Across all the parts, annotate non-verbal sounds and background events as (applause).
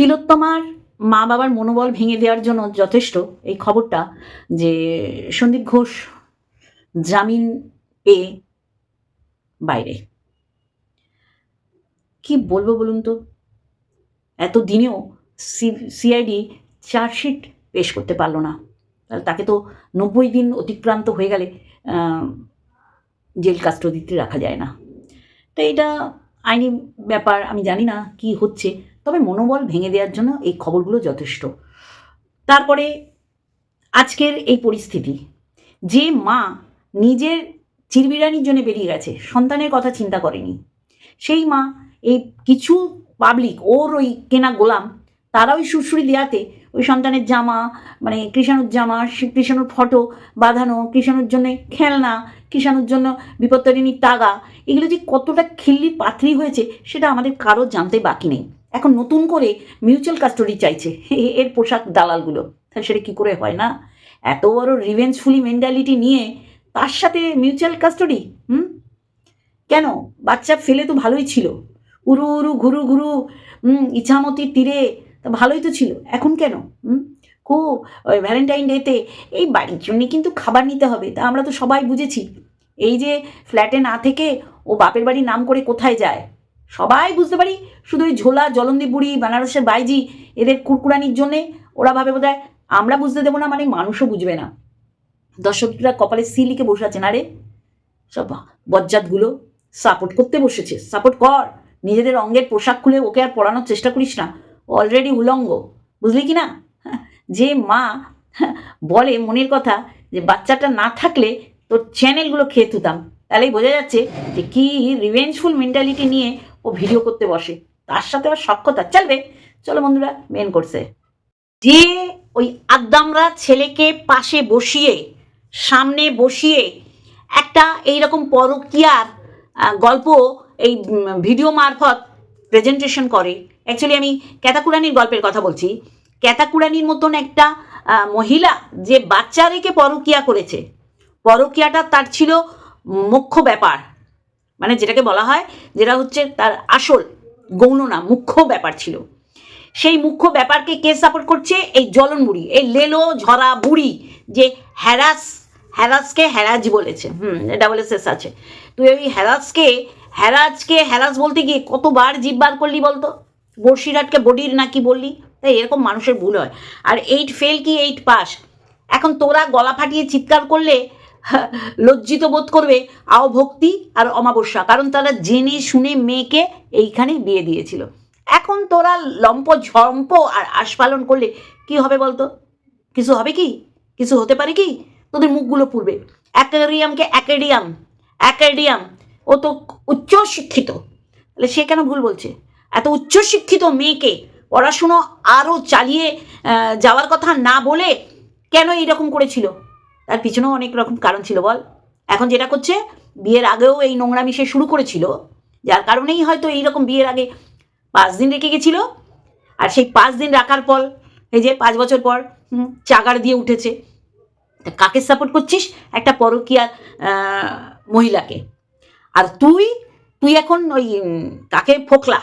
তিলোত্তমার মা বাবার মনোবল ভেঙে দেওয়ার জন্য যথেষ্ট এই খবরটা যে সন্দীপ ঘোষ জামিন পেয়ে বাইরে। কি বলব বলুন তো? এত দিনেও সিআইডি চার্জশিট পেশ করতে পারল না। তাকে তো নব্বই দিন অতিক্রান্ত হয়ে গেলে জেল কাস্টডিতে রাখা যায় না। তো এটা আইনি ব্যাপার, আমি জানি না কি হচ্ছে। তবে মনোবল ভেঙে দেওয়ার জন্য এই খবরগুলো যথেষ্ট। তারপরে আজকের এই পরিস্থিতি। যে মা নিজের চিরবিরানির জন্য বেরিয়ে গেছে, সন্তানের কথা চিন্তা করেনি। সেই মা, এই কিছু পাবলিক ওর ওই কেনা গোলাম তারা ওই সুরসুরি দেওয়াতে ওই সন্তানের জামা মানে কৃষাণুর জামা কৃষাণুর ফটো বাঁধানো কৃষাণুর জন্য খেলনা কৃষাণুর জন্য বিপত্তারিণীর তাগা, এগুলো যে কতটা খিল্লির পাথরি হয়েছে, সেটা আমাদের কারও জানতে বাকি নেই। এখন নতুন করে মিউচুয়াল কাস্টডি চাইছে। (laughs) এর পোশাক দালালগুলো। তাহলে সেটা কী করে হয় না? এত বড় রিভেঞ্জফুলি মেন্টালিটি নিয়ে তার সাথে মিউচুয়াল কাস্টডি হুম? কেন? বাচ্চা ফেলে তো ভালোই ছিল। উরু উরু ঘুরু ঘুরু ইছামতির তীরে তা ভালোই তো ছিল। এখন কেন? হুম? ওই ভ্যালেন্টাইন ডেতে এই বাড়ির জন্যে কিন্তু খাবার নিতে হবে। তা আমরা তো সবাই বুঝেছি। এই যে ফ্ল্যাটে না থেকে ও বাপের বাড়ি নাম করে কোথায় যায়? সবাই বুঝতে পারি। শুধু ওই ঝোলা, জলন্দি বুড়ি, বেনারসের বাইজি, এদের কুরকুরানির জন্যে ওরা ভাবে বোধহয় আমরা বুঝতে দেবো না মানে মানুষও বুঝবে না। দর্শকরা কপালে সি লিখে বসে আছেন, আরে সব বজ্জাতগুলো সাপোর্ট করতে বসেছে। সাপোর্ট কর, নিজেদের অঙ্গের পোশাক খুলে ওকে আর পড়ানোর চেষ্টা করিস না। অলরেডি উলঙ্গ, বুঝলি কি না? যে মা বলে মনের কথা যে বাচ্চাটা না থাকলে তোর চ্যানেলগুলো খেয়ে তুতাম তাহলেই বোঝা যাচ্ছে যে কি রিভেঞ্জফুল মেন্টালিটি নিয়ে ও ভিডিও করতে বসে। তার সাথে আবার সক্ষতা চলবে। চলো বন্ধুরা মেন করছে যে ওই আদ্দামরা ছেলেকে পাশে বসিয়ে, সামনে বসিয়ে একটা এইরকম পরকীয়ার গল্প এই ভিডিও মারফত প্রেজেন্টেশন করে। অ্যাকচুয়ালি আমি ক্যাতাকুরানির গল্পের কথা বলছি। ক্যাতাকুরানির মতন একটা মহিলা যে বাচ্চা রেখে পরকীয়া করেছে। পরকীয়াটা তার ছিল মুখ্য ব্যাপার। মানে যেটাকে বলা হয়, যেটা হচ্ছে তার আসল গৌণ না মুখ্য ব্যাপার ছিল। সেই মুখ্য ব্যাপারকে কে সাপোর্ট করছে? এই জ্বলন বুড়ি, এই লেলো ঝরা বুড়ি যে হ্যারাস, হ্যারাসকে হ্যারাজ বলেছে। হুম ডাবল এস এস আছে। তুই ওই হ্যারাসকে, হ্যারাজকে হ্যারাস বলতে গিয়ে কতবার জিভ বার করলি বলতো? বর্ষিরাটকে বডির নাকি বললি? তাই এরকম মানুষের ভুল হয়। আর এইট ফেল কি এইট পাস এখন তোরা গলা ফাটিয়ে চিৎকার করলে (laughs) লজ্জিত বোধ করবে আও ভক্তি আর অমাবস্যা। কারণ তারা জেনে শুনে মেয়েকে এইখানে বিয়ে দিয়েছিল। এখন তোরা লম্প ঝম্প আর আস্ফালন করলে কি হবে বলতো? কিছু হবে কি? কিছু হতে পারে কি? তোদের মুখগুলো পুড়বে। অ্যাকারিয়ামকে অ্যাকাডিয়াম অ্যাকাডিয়াম ও তো উচ্চ শিক্ষিত। তাহলে সে কেন ভুল বলছে? এত উচ্চ শিক্ষিত মেয়েকে পড়াশুনো আরও চালিয়ে যাওয়ার কথা না বলে কেন এইরকম করেছিল? তার পিছনেও অনেক রকম কারণ ছিল, বল। এখন যেটা করছে, বিয়ের আগেও এই নোংরামি সে শুরু করেছিল, যার কারণেই হয়তো এইরকম বিয়ের আগে পাঁচ দিন রেখে গেছিল, আর সেই পাঁচ দিন রাখার পর, এই যে পাঁচ বছর পর চাগার দিয়ে উঠেছে। তা কাকে সাপোর্ট করছিস? একটা পরকীয়ার মহিলাকে। আর তুই তুই এখন ওই কাকে? ফোকলা।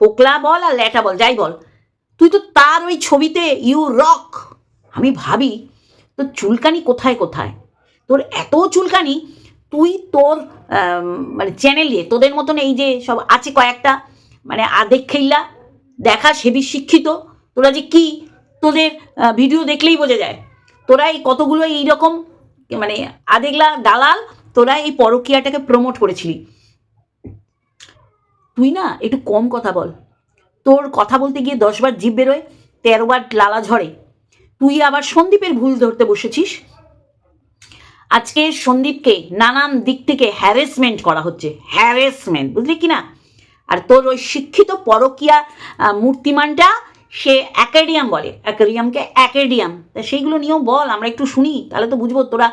ফোকলা বল আর ল্যাটা বল, যাই বল। তুই তো তার ওই ছবিতে ইউ রক আমি ভাবি তোর চুলকানি কোথায় কোথায়? তোর এত চুলকানি, তুই তোর মানে চ্যানেলে তোদের মতন এই যে সব আছে কয়েকটা মানে আদেক খেইলা, দেখা সেবি শিক্ষিত, তোরা যে কি তোদের ভিডিও দেখলেই বোঝা যায়। তোরা এই কতগুলো এইরকম মানে আদেগলা দালাল, তোরা এই পরকীয়াটাকে প্রমোট করেছিলি। তুই না একটু কম কথা বল। তোর কথা বলতে গিয়ে দশবার জিভ বেরোয় তেরোবার লালা ঝরে। তুই আবার সন্দীপের ভুল ধরতে বসেছিস? আজকে সন্দীপকে নানান দিক থেকে হ্যারেসমেন্ট করা হচ্ছে। হ্যারেসমেন্ট বুঝলি কি না আর তোর ওই শিক্ষিত পরকীয়া মূর্তিমানটা সে অ্যাকাডিয়াম বলে। অ্যাকাডিয়ামকে অ্যাকাডিয়াম তা সেইগুলো নিয়েও বল, আমরা একটু শুনি। তাহলে তো বুঝব তোরা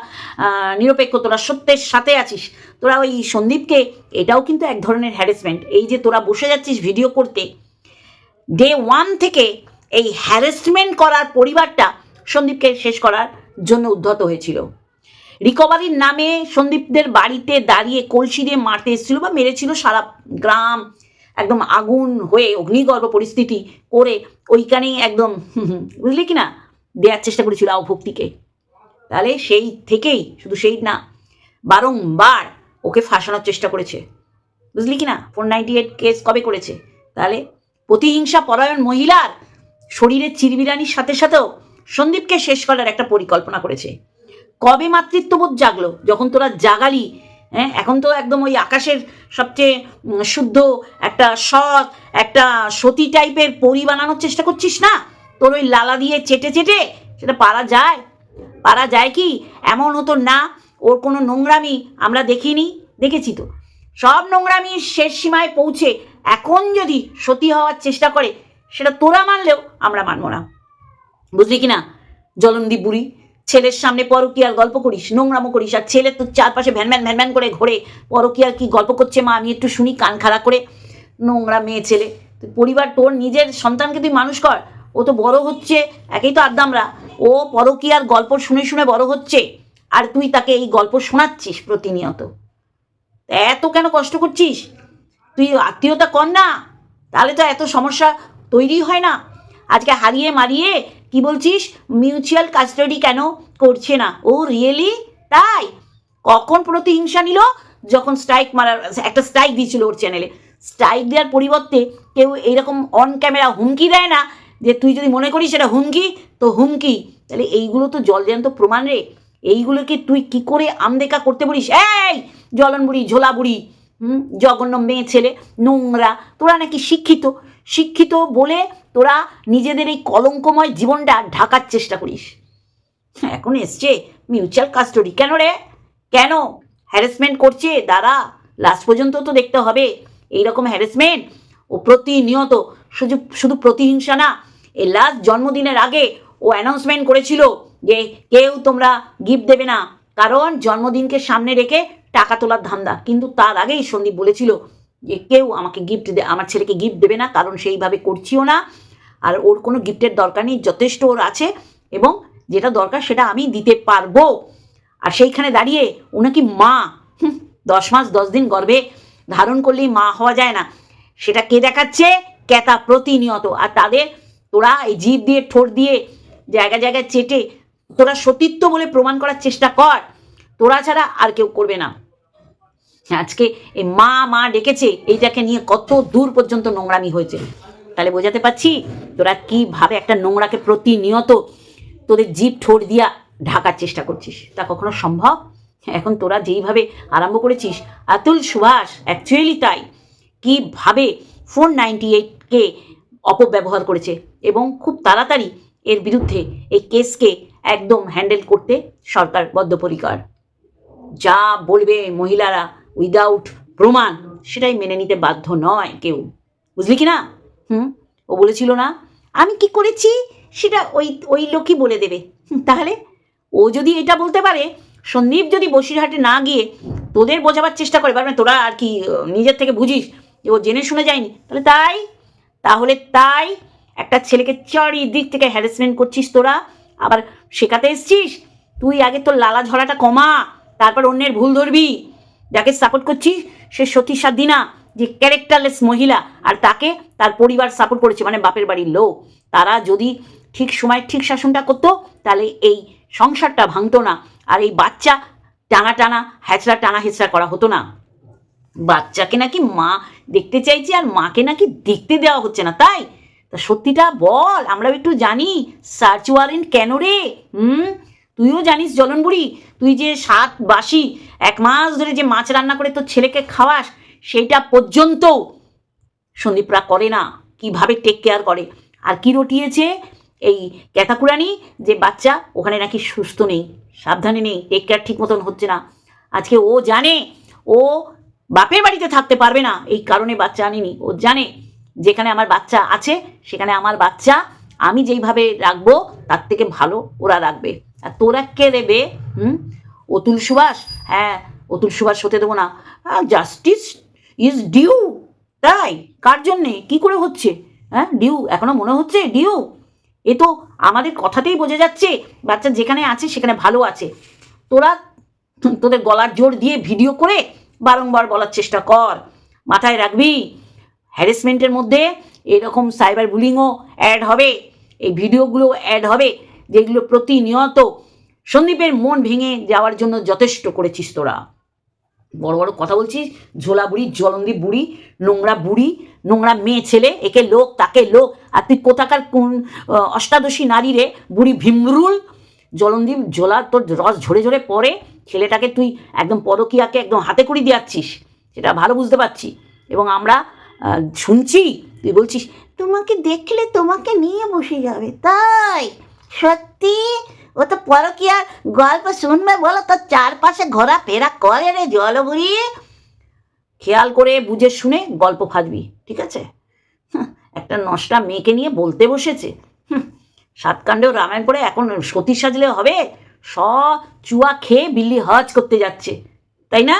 নিরপেক্ষ, তোরা সত্যের সাথে আছিস। তোরা ওই সন্দীপকে, এটাও কিন্তু এক ধরনের হ্যারেসমেন্ট এই যে তোরা বসে যাচ্ছিস ভিডিও করতে ডে ওয়ান থেকে এই হ্যারাসমেন্ট করার পরিবারটা সন্দীপকে শেষ করার জন্য উদ্ধত হয়েছিল। রিকভারির নামে সন্দীপদের বাড়িতে দাঁড়িয়ে কলসি দিয়ে মারতে এসেছিল বা মেরেছিল সারা গ্রাম। একদম আগুন হয়ে অগ্নিগর্ভ পরিস্থিতি করে ওইখানেই একদম বুঝলি কি না? দেওয়ার চেষ্টা করেছিল ভক্তিকে। তাহলে সেই থেকেই, শুধু সেই না, বারংবার ওকে ফাঁসানোর চেষ্টা করেছে। বুঝলি কি না? ফোর নাইনটি এইট কেস কবে করেছে? তাহলে প্রতিহিংসা পরায়ণ মহিলার শরীরের চিরবিরানির সাথে সাথেও সন্দীপকে শেষ করার একটা পরিকল্পনা করেছে। কবে মাতৃত্ববোধ জাগলো? যখন তোরা জাগালি হ্যাঁ? এখন তো একদম ওই আকাশের সবচেয়ে শুদ্ধ একটা সৎ, একটা সতী টাইপের পরি বানানোর চেষ্টা করছিস না? তোর ওই লালা দিয়ে চেটে চেটে সেটা পারা যায়? পারা যায় কি? এমন হতো না, ওর কোনো নোংরামি আমরা দেখিনি। দেখেছি তো? সব নোংরামি শেষ সীমায় পৌঁছে এখন যদি সতী হওয়ার চেষ্টা করে সেটা তোরা মানলেও আমরা মানব না। বুঝলি কি না জলন্দি বুড়ি, ছেলের সামনে পরকিয়ার গল্প করিস, নোংরামো করিস, আর ছেলে তো চারপাশে ভ্যান ভ্যান ভ্যান ভ্যান করে ঘোরে। পরকিয়ার কি গল্প করছে মা? আমি একটু শুনি, কান খাড়া করে। নোংরা মেয়ে ছেলে, তুই পরিবার তোর, নিজের সন্তানকে তুই মানুষ কর। ও তো বড় হচ্ছে, একেই তো আদ্দামরা ও পরকিয়ার গল্প শুনে শুনে বড় হচ্ছে, আর তুই তাকে এই গল্প শোনাচ্ছিস প্রতিনিয়ত। এত কেন কষ্ট করছিস? তুই আত্মীয়তা কর না। তাহলে তো এত সমস্যা তৈরি হয় না। আজকে হারিয়ে মারিয়ে, কি বলছিস? মিউচুয়াল কাস্টাডি কেন করছে না? ও রিয়েলি তাই? কখন প্রতিহিংসা নিল? যখন স্ট্রাইক মারার, একটা স্ট্রাইক দিয়েছিল ওর চ্যানেলে স্ট্রাইক দেওয়ার পরিবর্তে কেউ এইরকম অন ক্যামেরা হুমকি দেয় না যে, তুই যদি মনে করিস সেটা হুমকি, তো হুমকি। তাহলে এইগুলো তো জলজ্যান্ত প্রমাণ রে। এইগুলোকে তুই কি করে আমদেকা করতে বলিস? এই, জলন বুড়ি, ঝোলা বুড়ি, হুম? জঘন্য মেয়ে ছেলে, নোংরা, তোরা নাকি শিক্ষিত। শিক্ষিত বলে তোরা নিজেদের এই কলঙ্কময় জীবনটা ঢাকার চেষ্টা করিস। এখন এসছে মিউচুয়াল কাস্টডি কেন রে? কেন? হ্যারাসমেন্ট করছে? দাঁড়া লাস্ট পর্যন্ত তো দেখতে হবে। এইরকম হ্যারাসমেন্ট ও প্রতিনিয়ত, শুধু শুধু প্রতিহিংসা না এই লাস্ট জন্মদিনের আগে ও অ্যানাউন্সমেন্ট করেছিল যে কেউ তোমরা গিফট দেবে না। কারণ জন্মদিনকে সামনে রেখে টাকা তোলার ধান্দা। কিন্তু তার আগেই সন্দীপ বলেছিল যে কেউ আমাকে গিফট দে, আমার ছেলেকে গিফট দেবে না, কারণ সেইভাবে করছিও না। আর ওর কোনো গিফটের দরকার নেই, যথেষ্ট ওর আছে এবং যেটা দরকার সেটা আমি দিতে পারব। আর সেইখানে দাঁড়িয়ে ও নাকি মা দশ মাস, দশ দিন গর্ভে ধারণ করলেই মা হওয়া যায় না। সেটা কে দেখাচ্ছে? ক্যাতা প্রতিনিয়ত। আর তাদের, তোরা এই জিভ দিয়ে, ঠোঁট দিয়ে জায়গা জায়গায় চেটে, তোরা সতীত্ব বলে প্রমাণ করার চেষ্টা কর। তোরা ছাড়া আর কেউ করবে না। আজকে এই মা মা ডেকেছে, এইটাকে নিয়ে কত দূর পর্যন্ত নোংরামি হয়েছে। তাহলে বোঝাতে পারছি, তোরা কীভাবে একটা নোংরাকে প্রতিনিয়ত তোদের জিভ ঠোঁট দিয়া ঢাকার চেষ্টা করছিস? তা কখনো সম্ভব? এখন তোরা যেইভাবে আরম্ভ করেছিস, আতুল সুভাষ অ্যাকচুয়ালি তাই। কীভাবে ফোর নাইনটি এইটকে অপব্যবহার করেছে এবং খুব তাড়াতাড়ি এর বিরুদ্ধে এই কেসকে একদম হ্যান্ডেল করতে সরকার বদ্ধপরিকর। যা বলবে মহিলারা উইদাউট প্রমাণ, সেটাই মেনে নিতে বাধ্য নয় কেউ। বুঝলি কি না? হুম? ও বলেছিল না, আমি কি করেছি? সেটা ওই ওই লোকই বলে দেবে। তাহলে? ও যদি এটা বলতে পারে, সন্দীপ যদি বসিরহাটে না গিয়ে তোদের বোঝাবার চেষ্টা করে পারবে তোরা আর কি নিজের থেকে বুঝিস ও জেনে শুনে যায়নি, তাহলে তাই তাহলে তাই একটা ছেলেকে চারিদিক থেকে হ্যারাসমেন্ট করছিস তোরা, আবার শেখাতে এসছিস, তুই আগে তোর লালা ঝরাটা কমা, তারপর অন্যের ভুল ধরবি। যাকে সাপোর্ট করছি, সে সতী সাদিনা যে ক্যারেক্টারলেস মহিলা, আর তাকে তার পরিবার সাপোর্ট করেছে মানে বাপের বাড়ির লোক। তারা যদি ঠিক সময় ঠিক শাসনটা করতো, তাহলে এই সংসারটা ভাঙতো না। আর এই বাচ্চা টানা টানা হ্যাচড়া টানা হেঁচড়া করা হতো না। বাচ্চাকে নাকি মা দেখতে চাইছে, আর মাকে নাকি দেখতে দেওয়া হচ্ছে না। তাই তা সত্যিটা বল, আমরাও একটু জানি। সার্চ ওয়ারেন্ট কেন রে? হুম? তুইও জানিস জলনবুড়ি, তুই যে সাত বাসি এক মাস ধরে যে মাছ রান্না করে তোর ছেলেকে খাওয়াস, সেইটা পর্যন্ত সন্দীপরা করে না, কীভাবে টেক কেয়ার করে? আর কি রটিয়েছে এই ক্যাতাকুরানি যে বাচ্চা ওখানে নাকি সুস্থ নেই, সাবধানে নেই টেক কেয়ার ঠিক মতন হচ্ছে না। আজকে ও জানে, ও বাপের বাড়িতে থাকতে পারবে না, এই কারণে বাচ্চা আনিনি। ও জানে যেখানে আমার বাচ্চা আছে, সেখানে আমার বাচ্চা আমি যেইভাবে রাখব, তার থেকে ভালো ওরা রাখবে। আর তোরা কে দেবে? হুম? অতুল সুভাষ? হ্যাঁ অতুল সুভাষ হতে দেবো না। জাস্টিস ইজ ডিউ তাই, কার জন্যে? কি করে হচ্ছে? হ্যাঁ ডিউ এখনও মনে হচ্ছে ডিউ এ তো আমাদের কথাতেই বোঝা যাচ্ছে, বাচ্চা যেখানে আছে সেখানে ভালো আছে। তোরা তোদের গলার জোর দিয়ে ভিডিও করে বারংবার বলার চেষ্টা কর। মাথায় রাখবি হ্যারাসমেন্টের মধ্যে এরকম সাইবার বুলিংও অ্যাড হবে। এই ভিডিওগুলো অ্যাড হবে, যেগুলো প্রতিনিয়ত সন্দীপের মন ভেঙে যাওয়ার জন্য যথেষ্ট করেছিস তোরা। বড় বড় কথা বলছিস, ঝোলা বুড়ি, জলন্দি বুড়ি, নোংরা বুড়ি, নোংরা মেয়ে ছেলে, একে লোক, তাকে লোক, আর তুই কোথাকার কোন অষ্টাদশী নারী রে? বুড়ি ভীমরুল জলন্দীপ ঝোলা, তোর রস ঝরে ঝরে পড়ে, ছেলেটাকে তুই একদম পরকিয়াকে একদম হাতে করি দিয়াচ্ছিস সেটা ভালো বুঝতে পারছি। এবং আমরা শুনছি, তুই বলছিস, তোমাকে দেখলে তোমাকে নিয়ে বসে যাবে, তাই? সত্যি? ও তো পরকিয়ার গল্প শুনবে বলো তো চারপাশে ঘোরাফেরা করে রে জল জলবুড়ি। খেয়াল করে বুঝে শুনে গল্প ফাঁদবি ঠিক আছে? একটা নষ্টা মেয়েকে নিয়ে বলতে বসেছে। হুঁ, সাতকাণ্ডেও রামায়ণ পড়ে এখন সতী সাজলে হবে। স চুয়া খেয়ে বিল্লি হজ করতে যাচ্ছে তাই না?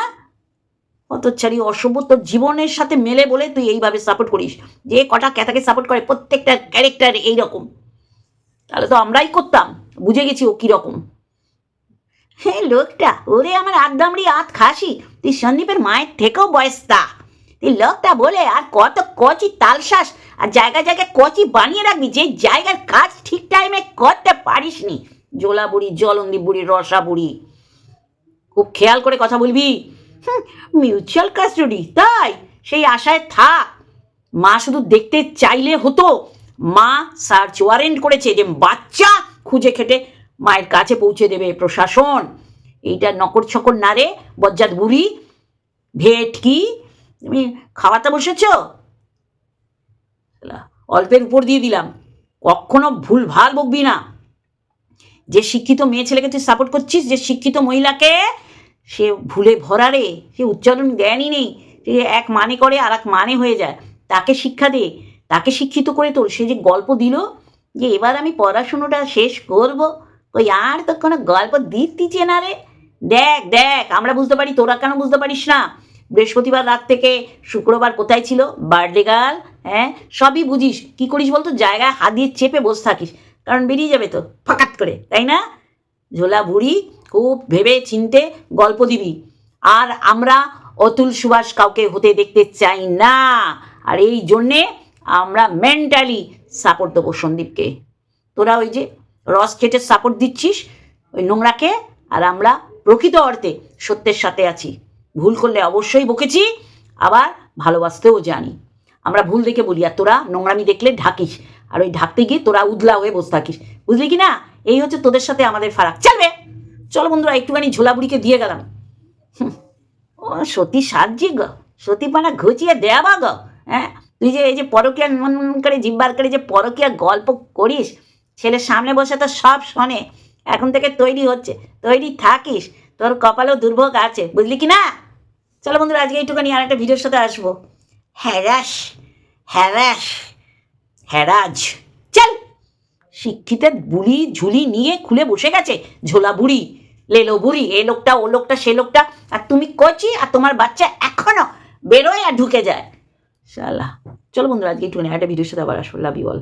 অতচ্ছাড়ি অশুভ তোর জীবনের সাথে মেলে বলে তুই এইভাবে সাপোর্ট করিস। যে কটা ক্যাথাকে সাপোর্ট করে প্রত্যেকটা ক্যারেক্টার এইরকম। তাহলে তো আমরাই করতাম। বুঝে গেছি ও কীরকম। হ্যাঁ লোকটা, ওরে আমার আদামড়ি আত খাসি, তুই সন্দীপের মায়ের থেকেও বয়স্তা। তুই লোকটা বলে আর কত কচি তালশ্বাস আর জায়গায় জায়গায় কচি বানিয়ে রাখবি, যে জায়গার কাজ ঠিক টাইমে করতে পারিসনি। জোলা বুড়ি, জলন্দি বুড়ি, রসা বুড়ি। খুব খেয়াল করে কথা বলবি। মিউচুয়াল কাস্টডি তাই সেই আশায় থাক। মা শুধু দেখতে চাইলে হতো, মা সার্চ ওয়ারেন্ট করেছে যে বাচ্চা খুঁজে খেটে মায়ের কাছে পৌঁছে দেবে প্রশাসন। এইটা নকর ছকর না রে, বজ্জাত বুড়ি। ভেট কি? তুমি খাওয়াতে বসেছ? অল্পের উপর দিয়ে দিলাম। কখনো ভুল ভালো বকবি না। যে শিক্ষিত মেয়ে ছেলেকে তুই সাপোর্ট করছিস, যে শিক্ষিত মহিলাকে, সে ভুলে ভরা রে। সে উচ্চারণ জ্ঞানই নেই। সে এক মানে করে আর এক মানে হয়ে যায়। তাকে শিক্ষা দে। তাকে শিক্ষিত করে তোর সে যে গল্প দিল যে এবার আমি পড়াশুনোটা শেষ করব। ওই আর তো কোনো গল্প দিচ্ছিছে না রে? দেখ দেখ, আমরা বুঝতে পারি, তোরা কেন বুঝতে পারিস না? বৃহস্পতিবার রাত থেকে শুক্রবার কোথায় ছিল? বার্থডে গার্ল হ্যাঁ? সবই বুঝিস। কি করিস বলতো? জায়গায় হাত দিয়ে চেপে বসে থাকিস। কারণ বেরিয়ে যাবে তো, ফাকাত করে, তাই না? ঝোলা বুড়ি, খুব ভেবে চিনতে গল্প দিবি। আর আমরা অতুল সুভাষ কাউকে হতে দেখতে চাই না। আর এই জন্যে আমরা মেন্টালি সাপোর্ট দেবো সন্দীপকে। তোরা ওই যে রস খেটে সাপোর্ট দিচ্ছিস, ওই নোংরাকে, আর আমরা প্রকৃত অর্থে সত্যের সাথে আছি। ভুল করলে অবশ্যই বকেছি, আবার ভালোবাসতেও জানি। আমরা ভুল দেখে বলি, আর তোরা নোংরামি দেখলে ঢাকিস। আর ওই ঢাকতে গিয়ে তোরা উদলা হয়ে বসে থাকিস। বুঝলি কি না? এই হচ্ছে তোদের সাথে আমাদের ফারাক। চলবে! চলো বন্ধুরা, একটুখানি ঝোলাবুড়িকে দিয়ে গেলাম। ও সতী সাজি গ সতী পানা ঘুচিয়ে দেওয়া গ হ্যাঁ? তুই যে এই যে পরকিয়া মন করে জিব্বার করে যে পরকিয়া গল্প করিস, ছেলের সামনে বসে তো সব শোনে, এখন থেকে তৈরি হচ্ছে, তৈরি থাকিস, তোর কপালেও দুর্ভোগ আছে, বুঝলি কি না? চলো বন্ধুরা, আজকে এইটুখানি আর একটা ভিডিওর সাথে আসব। Harass harass, harass. চল! শিক্ষিতের বুড়ি ঝুলি নিয়ে খুলে বসে গেছে ঝোলা বুড়ি, লেলো বুড়ি, এ লোকটা, ও লোকটা, সে লোকটা, আর তুমি কচি, আর তোমার বাচ্চা এখনও বেরোয় আর ঢুকে যায়। শালা চলো বন্ধুরা আজকে একটু একটা ভিডিওর সাথে আবার আসব। Love you all